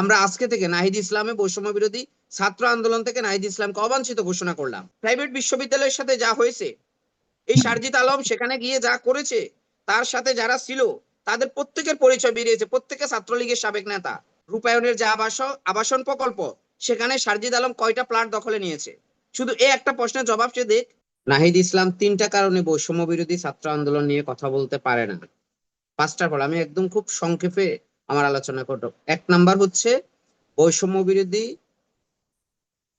আমরা আজকে থেকে নাহিদ ইসলামে বৈষম্য বিরোধী ছাত্র আন্দোলন থেকে নাহিদ ইসলামকে অবাঞ্ছিত ঘোষণা করলাম। প্রাইভেট বিশ্ববিদ্যালয়ের সাথে যা হয়েছে, এই সারজিৎ আলম সেখানে গিয়ে যা করেছে, তার সাথে যারা ছিল, তাদের প্রত্যেকের পরিচয় বেরিয়েছে, প্রত্যেকে ছাত্রলীগের সাবেক নেতা। রূপায়ণের যে আবাস আবাসন প্রকল্প, সেখানে সারজিদ আলম কয়টা প্লাট দখলে নিয়েছে? শুধু এই একটা প্রশ্নের জবাব সে দেখ। নাহিদ ইসলাম তিনটা কারণে বৈষম্য বিরোধী ছাত্র আন্দোলন নিয়ে কথা বলতে পারে না। পাঁচটার পর আমি একদম খুব সংক্ষেপে আমার আলোচনা করব এক নাম্বার হচ্ছে, বৈষম্য বিরোধী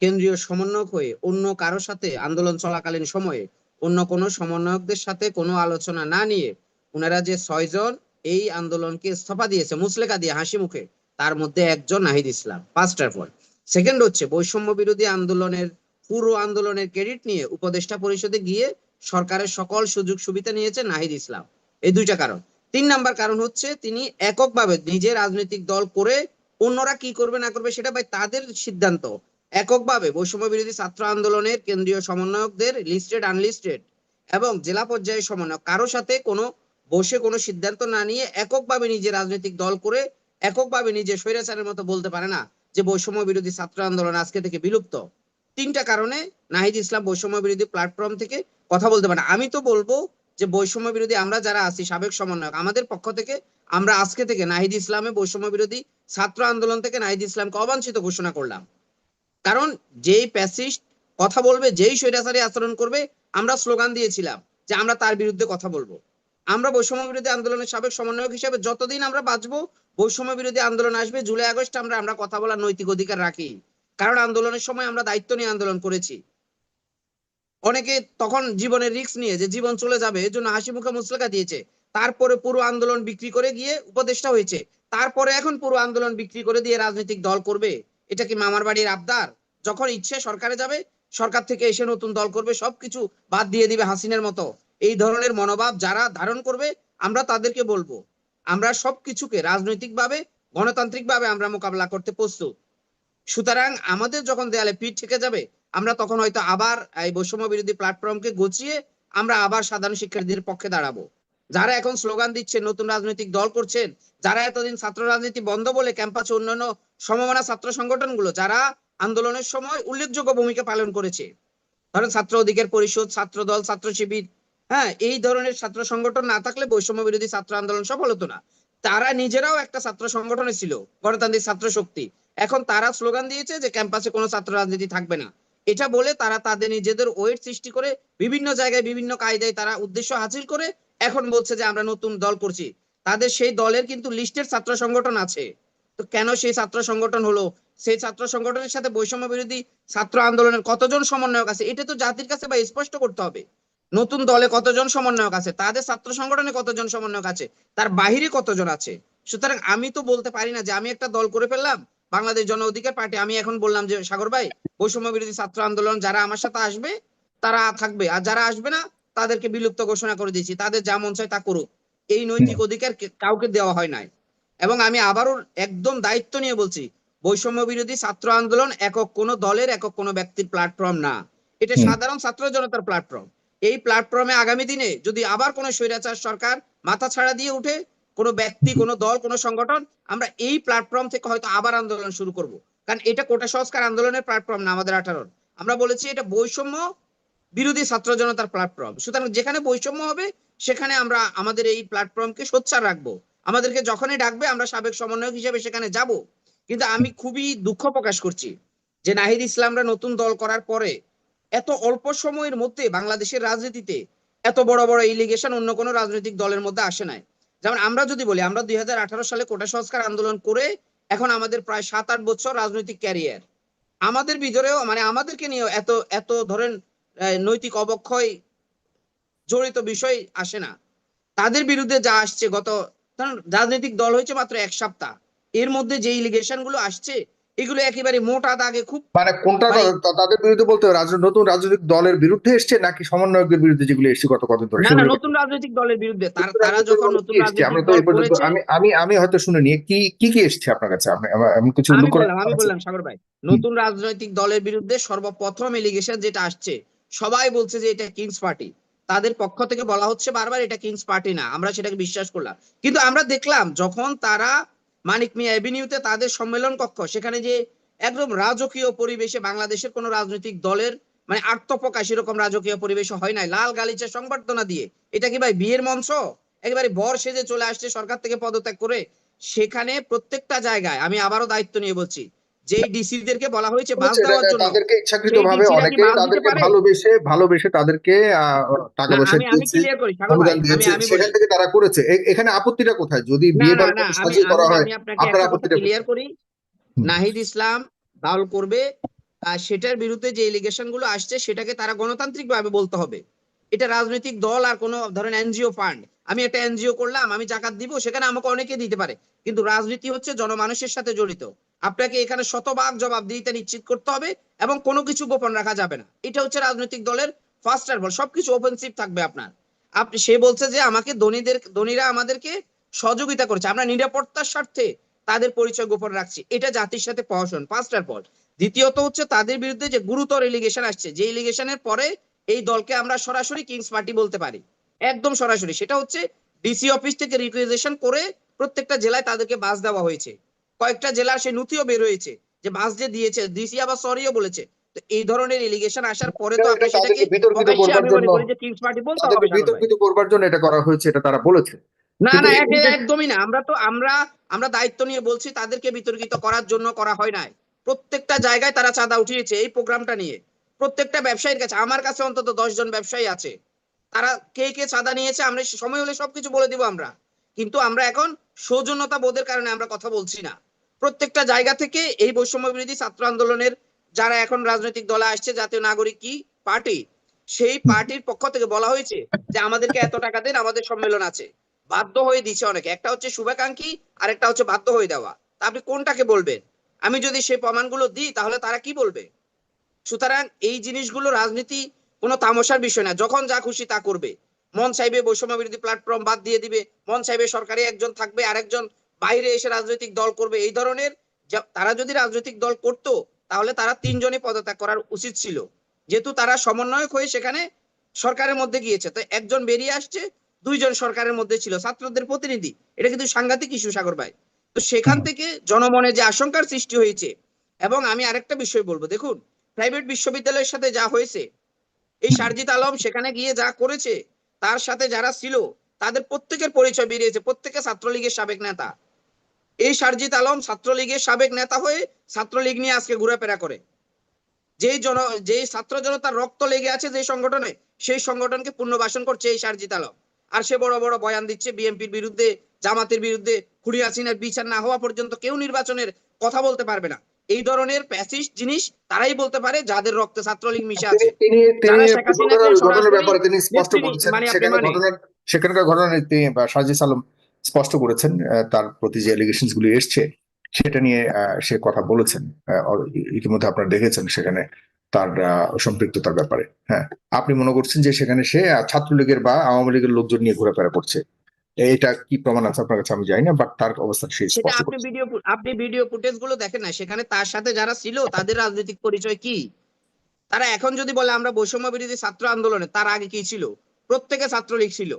কেন্দ্রীয় সমন্বয়ক হয়ে অন্য কারও সাথে আন্দোলন চলাকালীন সময়ে অন্য কোনো সমন্বয়কদের সাথে কোনো আলোচনা না নিয়ে ওনারা যে ছয়জন এই আন্দোলনকে ইস্তফা দিয়েছে মুসলেকা দিয়ে হাসি মুখে, তার মধ্যে একজন নাহিদ ইসলাম, পাঁচটার পর। সেকেন্ড হচ্ছে, বৈষম্য বিরোধী আন্দোলনের, পুরো আন্দোলনের ক্রেডিট নিয়ে উপদেষ্টা পরিষদে গিয়ে সরকারের সকল সুযোগ সুবিধা নিয়েছে নাহিদ ইসলাম। এই দুইটা কারণ। তিন নাম্বার কারণ হচ্ছে তিনি এককভাবে নিজে রাজনৈতিক দল করে অন্যরা কি করবে না করবে সেটা ভাই তাদের সিদ্ধান্ত এককভাবে বৈষম্য বিরোধী ছাত্র আন্দোলনের কেন্দ্রীয় সমন্বয়কদের লিস্টেড আনলিস্টেড এবং জেলা পর্যায়ে সমন্বয়ক কারও সাথে কোনো, বসে কোনো সিদ্ধান্ত না নিয়ে এককভাবে নিজে রাজনৈতিক দল করে এককভাবে নিজে স্বৈরাচারের মতো বলতে পারে না যে বৈষম্য বিরোধী ছাত্র আন্দোলন আজকে থেকে বিলুপ্ত তিনটা কারণে নাহিদ ইসলাম বৈষম্য বিরোধী প্ল্যাটফর্ম থেকে কথা বলতে পারে। আমি তো বলব যে বৈষম্য বিরোধী আমরা যারা আছি, সাবেক সমন্বয়ক, আমাদের পক্ষ থেকে আমরা আজকে থেকে নাহিদ ইসলামে বৈষম্য বিরোধী ছাত্র আন্দোলন থেকে নাহিদ ইসলামকে অবাঞ্ছিত ঘোষণা করলাম। কারণ যেই প্যাসিস্ট কথা বলবে, যেই স্বৈরাচারী আচরণ করবে, আমরা স্লোগান দিয়েছিলাম যে আমরা তার বিরুদ্ধে কথা বলব। আমরা বৈষম্য বিরোধী আন্দোলনের সাবেক সমন্বয়ক হিসেবে যতদিন আমরা বাঁচবো, বৈষম্য বিরোধী আন্দোলন আসবে, জুলাই আগস্ট আমরা আমরা কথা বলার নৈতিক অধিকার রাখি। কারণ আন্দোলনের সময় আমরা দায়িত্ব নিয়ে আন্দোলন করেছি। অনেকে তখন জীবনের রিস্ক নিয়ে যে জীবন চলে যাবে, এর জন্য হাসি মুখে মুসলেকা দিয়েছে। তারপরে পুরো আন্দোলন বিক্রি করে গিয়ে উপদেষ্টা হয়েছে। তারপরে এখন পুরো আন্দোলন বিক্রি করে দিয়ে রাজনৈতিক দল করবে। এটা কি মামার বাড়ির আবদার? যখন ইচ্ছে সরকারে যাবে, সরকার থেকে এসে নতুন দল করবে, সবকিছু বাদ দিয়ে দিবে হাসিনের মতো। এই ধরনের মনোভাব যারা ধারণ করবে, আমরা তাদেরকে বলব। আমরা সবকিছুকে রাজনৈতিকভাবে, গণতান্ত্রিকভাবে আমরা মোকাবেলা করতে প্রস্তুত। সুতরাং আমাদের যখন দেয়ালে পিঠ থেকে যাবে আমরা তখন হয়তো আবার এই বৈষম্য বিরোধী প্ল্যাটফর্মকে গুছিয়ে আমরা আবার সাধারণ শিক্ষার্থীদের পক্ষে দাঁড়াবো। যারা এখন স্লোগান দিচ্ছেন, নতুন রাজনৈতিক দল করছেন, যারা এতদিন ছাত্র রাজনীতি বন্ধ বলে ক্যাম্পাসে অন্যান্য সমমনা ছাত্র সংগঠনগুলো, যারা আন্দোলনের সময় উল্লেখযোগ্য ভূমিকা পালন করেছে। ধরেন ছাত্র অধিকার পরিষদ, ছাত্র দল, ছাত্র শিবির হ্যাঁ এই ধরনের ছাত্র সংগঠন না থাকলে বৈষম্য বিরোধী ছাত্র আন্দোলন সফল হতো না। তারা নিজেরাও একটা ছাত্র সংগঠনে ছিল, গণতান্ত্রিক ছাত্র শক্তি। এখন তারা স্লোগান দিয়েছে যে ক্যাম্পাসে কোনো ছাত্র রাজনীতি থাকবে না। এটা বলে তারা তাদের নিজেদের ওয়েট সৃষ্টি করে বিভিন্ন জায়গায় বিভিন্ন কায়দায় তারা উদ্দেশ্য হাসিল করে এখন বলছে যে আমরা নতুন দল করছি। তাদের সেই দলের কিন্তু লিস্টের ছাত্র সংগঠন আছে। তো কেন সেই ছাত্র সংগঠন হলো? সেই ছাত্র সংগঠনের সাথে বৈষম্য বিরোধী ছাত্র আন্দোলনের কতজন সমন্বয়ক আছে? এটা তো জাতির কাছে বা স্পষ্ট করতে হবে। নতুন দলে কতজন সমন্বয়ক আছে? তাদের ছাত্র সংগঠনে কতজন সমন্বয়ক আছে? তার বাহিরে কতজন আছে? সুতরাং আমি তো বলতে পারি না যে আমি একটা দল করে ফেললাম বাংলাদেশ জন অধিকার পার্টি আমি এখন বললাম যে সাগর ভাই বৈষম্য বিরোধী ছাত্র আন্দোলন যারা আমার সাথে আসবে তারা থাকবে। আর যারা আসবে না তাদেরকে বিলুপ্ত ঘোষণা করে দিয়েছি। তাদের যা মন চায় তা করুক। এই নৈতিক অধিকার কাউকে দেওয়া হয় নাই। এবং আমি আবারও একদম দায়িত্ব নিয়ে বলছি বৈষম্য বিরোধী ছাত্র আন্দোলন একক কোনো দলের একক কোনো ব্যক্তির প্ল্যাটফর্ম না। এটা সাধারণ ছাত্র জনতার প্ল্যাটফর্ম এই প্ল্যাটফর্মে আগামী দিনে যদি আবার কোনো স্বৈরাচার সরকার মাথা ছাড়া দিয়ে উঠে কোনো ব্যক্তি, কোনো দল, কোনো সংগঠন, আমরা এই প্ল্যাটফর্ম থেকে হয়তো আবার আন্দোলন শুরু করব। কারণ এটা কোটা সংস্কার আন্দোলনের প্ল্যাটফর্ম না আমাদের আঠারোর আমরা বলেছি এটা বৈষম্য বিরোধী ছাত্র জনতার প্ল্যাটফর্ম সুতরাং যেখানে বৈষম্য হবে, সেখানে আমরা আমাদের এই প্ল্যাটফর্মকে সোচ্চার রাখব। আমাদেরকে যখনই ডাকবে, আমরা সাবেক সমন্বয়ক হিসেবে সেখানে যাব। কিন্তু আমি খুবই দুঃখ প্রকাশ করছি যে নাহিদ ইসলামরা নতুন দল করার পরে এত অল্প সময়ের মধ্যে বাংলাদেশের রাজনীতিতে এত বড় বড় ইলিগেশন অন্য কোনো রাজনৈতিক দলের মধ্যে আসে নাই। যেমন আমরা যদি বলি, আমরা দুই সালে কোটা সংস্কার আন্দোলন করে এখন আমাদের প্রায় সাত আট বছর রাজনৈতিক ক্যারিয়ার আমাদের ভিতরেও মানে আমাদেরকে নিয়ে এত এত ধরেন নৈতিক অবক্ষয় জড়িত বিষয় আসে না। তাদের বিরুদ্ধে যা আসছে গত রাজনৈতিক দল হয়েছে মাত্র এক সপ্তাহ। এর মধ্যে যে ইলিগেশনগুলো আসছে এগুলো একেবারে মোটা দাগে খুব মানে কোনটা তাদের বিরুদ্ধে বলতে নতুন রাজনৈতিক দলের বিরুদ্ধে এসছে নাকি সমন্বয়কদের বিরুদ্ধে যেগুলো এসছে গত কদিন ধরে? না না নতুন রাজনৈতিক দলের বিরুদ্ধে। তারা রাজনৈতিক যখন নতুন কি এসছে? আমরা তো এই পর্যন্ত আমি আমি আমি হয়তো শুনিনি। কি কি কি এসছে আপনার কাছে? আমা- কিছু উল্লেখ করে বললাম আমি বললাম সাগর ভাই। নতুন রাজনৈতিক দলের বিরুদ্ধে সর্বপ্রথম এলিগেশন যেটা আসছে সবাই বলছে যে এটা কিংস পার্টি। তাদের পক্ষ থেকে বলা হচ্ছে বারবার এটা কিংস পার্টি না আমরা সেটাকে বিশ্বাস করলাম। কিন্তু আমরা দেখলাম যখন তারা মানিক মিয়া এভিনিউতে তাদের সম্মেলন কক্ষ, সেখানে যে একদম রাজকীয় পরিবেশে বাংলাদেশের কোন রাজনৈতিক দলের মানে আত্মপ্রকাশ এরকম রাজকীয় পরিবেশে হয় নাই। লাল গালিচা সংবর্ধনা দিয়ে। এটা কি ভাই বিয়ের মঞ্চ? একেবারে বর সেজে চলে আসছে সরকার থেকে পদত্যাগ করে। সেখানে প্রত্যেকটা জায়গায়, আমি আবারও দায়িত্ব নিয়ে বলছি যে ডিসিদেরকে বলা হয়েছে বাস দেওয়ার জন্য। তাদেরকে ইচ্ছাকৃত ভাবে সেই অনেকে তাদেরকে ভালোবেসে ভালোবেসে তাদেরকে টাকা পয়সা আমি আমি দিয়েছে ক্লিয়ার করি সাগর অনুদান আমি দিয়েছে আমি সেখান থেকে তারা করেছে। এখানে আপত্তিটা কোথায়? যদি বিয়ে না বাড়ি না সাজিয়ে করা হয় আপনার আপত্তিটা ক্লিয়ার করি। নাহিদ ইসলাম দাউল করবে আর সেটার বিরুদ্ধে যে এলিগেশনগুলো আসছে সেটাকে তারা গণতান্ত্রিক ভাবে বলতে হবে। এটা রাজনৈতিক দল আর কোনো ধরেন এনজিও ফান্ড। আমি একটা এনজিও করলাম আমি জাকাত দিব সেখানে আমাকে অনেকে দিতে পারে। কিন্তু রাজনীতি হচ্ছে জনমানুষের সাথে জড়িত। আপনাকে এখানে শতভাগ জবাবদিহিতা নিশ্চিত করতে হবে এবং কোনো কিছু গোপন রাখা যাবে না। এটা হচ্ছে রাজনৈতিক দলের ফার্স্ট বল সবকিছু ওপেনসিভ থাকবে আপনার। আপনি, সে বলছে যে আমাকে ধনীদের, ধনীরা আমাদেরকে সহযোগিতা করেছে। আমরা নিরাপত্তার স্বার্থে তাদের পরিচয় গোপন রাখছি। এটা জাতির সাথে প্রহসন পাঁচটার পর দ্বিতীয়ত হচ্ছে তাদের বিরুদ্ধে যে গুরুতর এলিগেশন আসছে, যে এলিগেশনের পরে এই দলকে আমরা সরাসরি কিংস পার্টি বলতে পারি। একদম সরাসরি। সেটা হচ্ছে ডিসি অফিস থেকে রিকুয়েজেশন করে প্রত্যেকটা জেলায় তাদেরকে বাস দেওয়া হয়েছে। কয়েকটা জেলার সেই নথিও বের হয়েছে যে বাস যে দিয়েছে ডিসি আবার সরিও বলেছে। তো এই ধরনের এলিগেশন আসার পরে তো আপনি সেটাকে বিতর্কিত করবার জন্য যে কিংস পার্টি বলতে। বিতর্কিত করবার জন্য এটা করা হয়েছে এটা তারা বলেছে। না না একদমই না। আমরা তো আমরা আমরা দায়িত্ব নিয়ে বলছি তাদেরকে বিতর্কিত করার জন্য করা হয় নাই। প্রত্যেকটা জায়গায় তারা চাঁদা উঠিয়েছে এই প্রোগ্রামটা নিয়ে। প্রত্যেকটা ব্যবসায়ীর কাছে আমার কাছে অন্তত দশ জন ব্যবসায়ী আছে। তারা কে কে চাঁদা নিয়েছে আমরা সময় হলে সবকিছু বলে দিব আমরা। কিন্তু আমরা এখন সৌজন্যতা বোধের কারণে আমরা কথা বলছি না। প্রত্যেকটা জায়গা থেকে এই বৈষম্য বিরোধী ছাত্র আন্দোলনের যারা এখন রাজনৈতিক দলে আসছে, জাতীয় নাগরিক কি? পার্টি। সেই পার্টির পক্ষ থেকে বলা হয়েছে যে আমাদেরকে এত টাকা দেন, আমাদের সম্মেলন আছে। বাধ্য হয়ে দিচ্ছে অনেকে। একটা হচ্ছে শুভাকাঙ্ক্ষী আর একটা হচ্ছে বাধ্য হয়ে দেওয়া। তা আপনি কোনটাকে বলবেন? আমি যদি সেই প্রমাণগুলো দিই, তাহলে তারা কি বলবে? সুতরাং এই জিনিসগুলো রাজনীতি কোনো তামসার বিষয় না। যখন যা খুশি তা করবে। মন চাইবে বৈষম্য বিরোধী প্ল্যাটফর্ম বাদ দিয়ে দিবে। মন চাইবে সরকারি একজন থাকবে, আরেকজন বাইরে এসে রাজনৈতিক দল করবে এই ধরনের তারা যদি রাজনৈতিক দল করতো, তাহলে তারা তিনজনই পদত্যাগ করার উচিত ছিল। যেহেতু তারা সমন্বয়ক হয়ে সেখানে সরকারের মধ্যে গিয়েছে, তো একজন বেরিয়ে আসছে, দুইজন সরকারের মধ্যে ছিল, ছাত্রদের প্রতিনিধি। এটা কিন্তু সাংঘাতিক ইস্যু, সাগর ভাই। তো সেখান থেকে জনমনে যে আশঙ্কার সৃষ্টি হয়েছে, এবং আমি আরেকটা বিষয় বলব, দেখুন, প্রাইভেট বিশ্ববিদ্যালয়ের সাথে যা হয়েছে, এই সারজিত আলম সেখানে গিয়ে যা করেছে, তার সাথে যারা ছিল, তাদের প্রত্যেকের পরিচয় বেরিয়েছে, প্রত্যেকে ছাত্রলীগের সাবেক নেতা। এই সারজিত আলম ছাত্রলীগের সাবেক নেতা হয়ে ছাত্রলীগ নিয়ে আজকে ঘোরাফেরা করে। যেই জন যেই ছাত্র জনতার রক্ত লেগে আছে যে সংগঠনে সেই সংগঠনকে পুনর্বাসন করছে এই সারজিত আলম। আর সে বড় বড় বয়ান দিচ্ছে বিএনপির বিরুদ্ধে জামাতের বিরুদ্ধে খুড়ি হাসিনার বিচার না হওয়া পর্যন্ত কেউ নির্বাচনের কথা বলতে পারবে না। এই ধরনের প্যাসিস্ট জিনিস তারাই বলতে পারে যাদের রক্তে ছাত্রলীগ মিশে আছে। মানে মানে- সেখানকার ঘটনা তিনি সাজিস আলম স্পষ্ট করেছেন তার প্রতি যে এলিগেশনস গুলি এসছে সেটা নিয়ে সে কথা বলেছেন ইতিমধ্যে আপনারা দেখেছেন সেখানে তার সম্পৃক্ততার ব্যাপারে। হ্যাঁ আপনি মনে করছেন যে সেখানে সে ছাত্রলীগের বা আওয়ামী লীগের লোকজন নিয়ে ঘোরাফেরা করছে? এটা কি প্রমাণ আছে আপনার কাছে? আমি জানি না বাট তার অবস্থা সেই স্পষ্ট আপনি ভিডিও আপনি ভিডিও ফুটেজগুলো দেখেন না সেখানে তার সাথে যারা ছিল তাদের রাজনৈতিক পরিচয় কি? তারা এখন যদি বলে আমরা বৈষম্য বিরোধী ছাত্র আন্দোলনে তার আগে কি ছিল? প্রত্যেকে ছাত্রলীগ ছিল।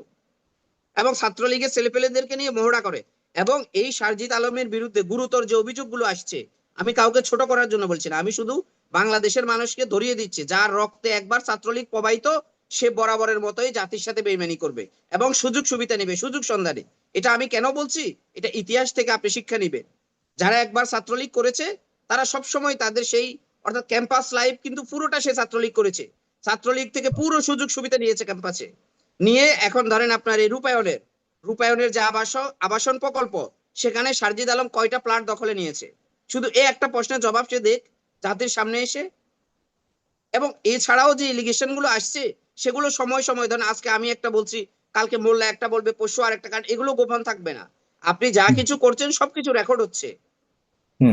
এবং ছাত্রলীগের ছেলেপেলেদেরকে নিয়ে মহড়া করে। এবং এই সারজিৎ আলমের বিরুদ্ধে গুরুতর যে অভিযোগগুলো আসছে, আমি কাউকে ছোট করার জন্য বলছি না। আমি শুধু বাংলাদেশের মানুষকে ধরিয়ে দিচ্ছি, যার রক্তে একবার ছাত্রলীগ প্রবাহিত, সে বরাবরের মতোই জাতির সাথে বেইমানি করবে এবং সুযোগ সুবিধা নেবে, সুযোগ সন্ধানে। এটা আমি কেন বলছি? এটা ইতিহাস থেকে আপনি শিক্ষা নিবে যারা একবার ছাত্রলীগ করেছে, তারা সব সময় তাদের সেই, অর্থাৎ ক্যাম্পাস লাইফ কিন্তু পুরোটা সে ছাত্রলীগ করেছে। ছাত্রলীগ থেকে পুরো সুযোগ সুবিধা নিয়েছে ক্যাম্পাসে। নিয়ে এখন ধরেন আপনার এই রূপায়ণের রূপায়ণের যে আবাস আবাসন প্রকল্প সেখানে সারজিদ আলম কয়টা প্লাট দখলে নিয়েছে? শুধু এই একটা প্রশ্নের জবাব সে দেখ জাতির সামনে এসে। এবং এছাড়াও যে এলিগেশনগুলো আসছে সেগুলো সময় সময় ধরেন আজকে আমি একটা বলছি কালকে মোল্লা একটা বলবে পশু আর একটা কারণ এগুলো গোপন থাকবে না। আপনি যা কিছু করছেন সবকিছু রেকর্ড হচ্ছে।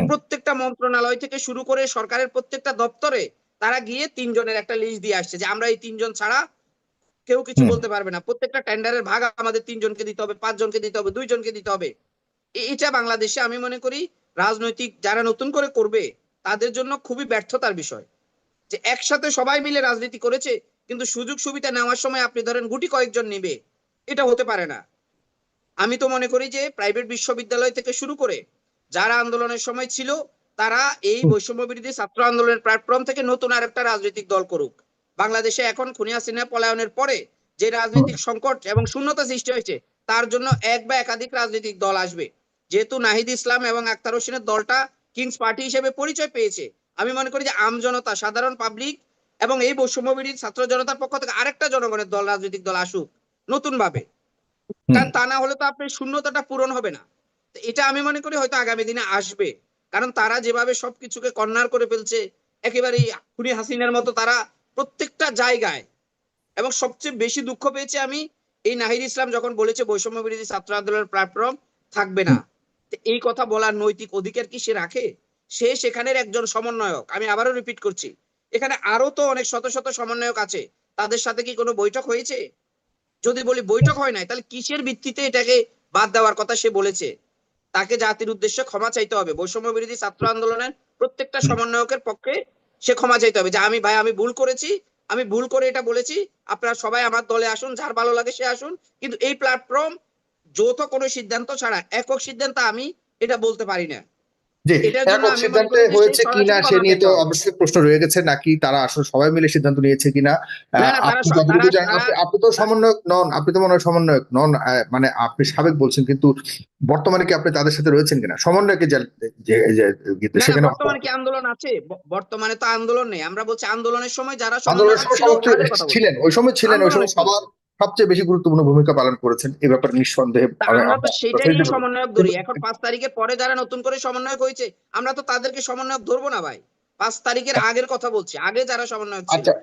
প্রত্যেকটা মন্ত্রণালয় থেকে শুরু করে সরকারের প্রত্যেকটা দপ্তরে তারা গিয়ে তিনজনের একটা লিস্ট দিয়ে আসছে যে আমরা এই তিনজন ছাড়া কেউ কিছু বলতে পারবে না। প্রত্যেকটা টেন্ডারের ভাগ আমাদের তিনজনকে দিতে হবে পাঁচজনকে দিতে হবে দুইজনকে দিতে হবে। এটা বাংলাদেশে আমি মনে করি রাজনৈতিক যারা নতুন করে করবে তাদের জন্য খুবই ব্যর্থতার বিষয়। যে একসাথে সবাই মিলে রাজনীতি করেছে কিন্তু সুযোগ সুবিধা নেওয়ার সময় আপনি ধরেন গুটি কয়েকজন নেবে এটা হতে পারে না। আমি তো মনে করি যে প্রাইভেট বিশ্ববিদ্যালয় থেকে শুরু করে যারা আন্দোলনের সময় ছিল তারা এই বৈষম্য বিরোধী ছাত্র আন্দোলনের প্ল্যাটফর্ম থেকে নতুন আরেকটা রাজনৈতিক দল করুক। বাংলাদেশে এখন খুনিয়া সিনহা পলায়নের পরে যে রাজনৈতিক সংকট এবং শূন্যতা সৃষ্টি হয়েছে তার জন্য এক বা একাধিক রাজনৈতিক দল আসবে। যেহেতু নাহিদ ইসলাম এবং আক্তার হোসেনের দলটা কিংস পার্টি হিসেবে পরিচয় পেয়েছে আমি মনে করি যে আম জনতা সাধারণ পাবলিক এবং এই বৈষম্য ছাত্র জনতার পক্ষ থেকে আরেকটা জনগণের দল রাজনৈতিক দল আসুক নতুন ভাবে কারণ তা না হলে তো আপনার শূন্যতাটা পূরণ হবে না। এটা আমি মনে করি হয়তো আগামী দিনে আসবে। কারণ তারা যেভাবে সবকিছুকে কর্নার করে ফেলছে একেবারে খুনি হাসিনের মতো তারা প্রত্যেকটা জায়গায়। এবং সবচেয়ে বেশি দুঃখ পেয়েছে আমি এই নাহিদ ইসলাম যখন বলেছে বৈষম্য বিরোধী ছাত্র আন্দোলনের প্ল্যাটফর্ম থাকবে না। এই কথা বলার নৈতিক অধিকার কি সে রাখে? সে সেখানের একজন সমন্বয়ক। আমি আবারও রিপিট করছি, এখানে আরও তো অনেক শত শত সমন্বয়ক আছে। তাদের সাথে কি কোনো বৈঠক হয়েছে? যদি বলি বৈঠক হয় নাই, তাহলে কিসের ভিত্তিতে এটাকে বাদ দেওয়ার কথা সে বলেছে? তাকে জাতির উদ্দেশ্যে ক্ষমা চাইতে হবে। বৈষম্য বিরোধী ছাত্র আন্দোলনের প্রত্যেকটা সমন্বয়কের পক্ষে সে ক্ষমা চাইতে হবে যে আমি ভাই, আমি ভুল করেছি, আমি ভুল করে এটা বলেছি, আপনারা সবাই আমার দলে আসুন, যার ভালো লাগে সে আসুন। কিন্তু এই প্ল্যাটফর্ম যৌথ কোনো সিদ্ধান্ত ছাড়া, একক সিদ্ধান্ত আমি এটা বলতে পারি না। সিদ্ধান্তে হয়েছে কিনা সে নিয়ে তো। অবশ্যই প্রশ্ন রয়ে গেছে নাকি তারা আসলে সবাই মিলে সিদ্ধান্ত নিয়েছে কিনা? আপনি তো সমন্বয়ক নন আপনি তো মনে হয় সমন্বয়ক নন মানে আপনি সাবেক বলছেন কিন্তু বর্তমানে কি আপনি তাদের সাথে রয়েছেন কিনা? সমন্বয়কে সেখানে বর্তমানে কি আন্দোলন আছে? বর্তমানে তো আন্দোলন নেই। আমরা বলছি আন্দোলনের সময় যারা। ছিলেন ওই সময় ছিলেন ওই সময়। সবার সবচেয়ে বেশি গুরুত্বপূর্ণ ভূমিকা পালন করেছেন এ ব্যাপারে নিঃসন্দেহে সেটাই সমন্বয়ক ধরি। এখন পাঁচ তারিখের পরে যারা নতুন করে সমন্বয়ক হয়েছে আমরা তো তাদেরকে সমন্বয়ক ধরবো না ভাই। পাঁচ তারিখের আগের কথা বলছি আগে যারা সমন্বয়ক আচ্ছা।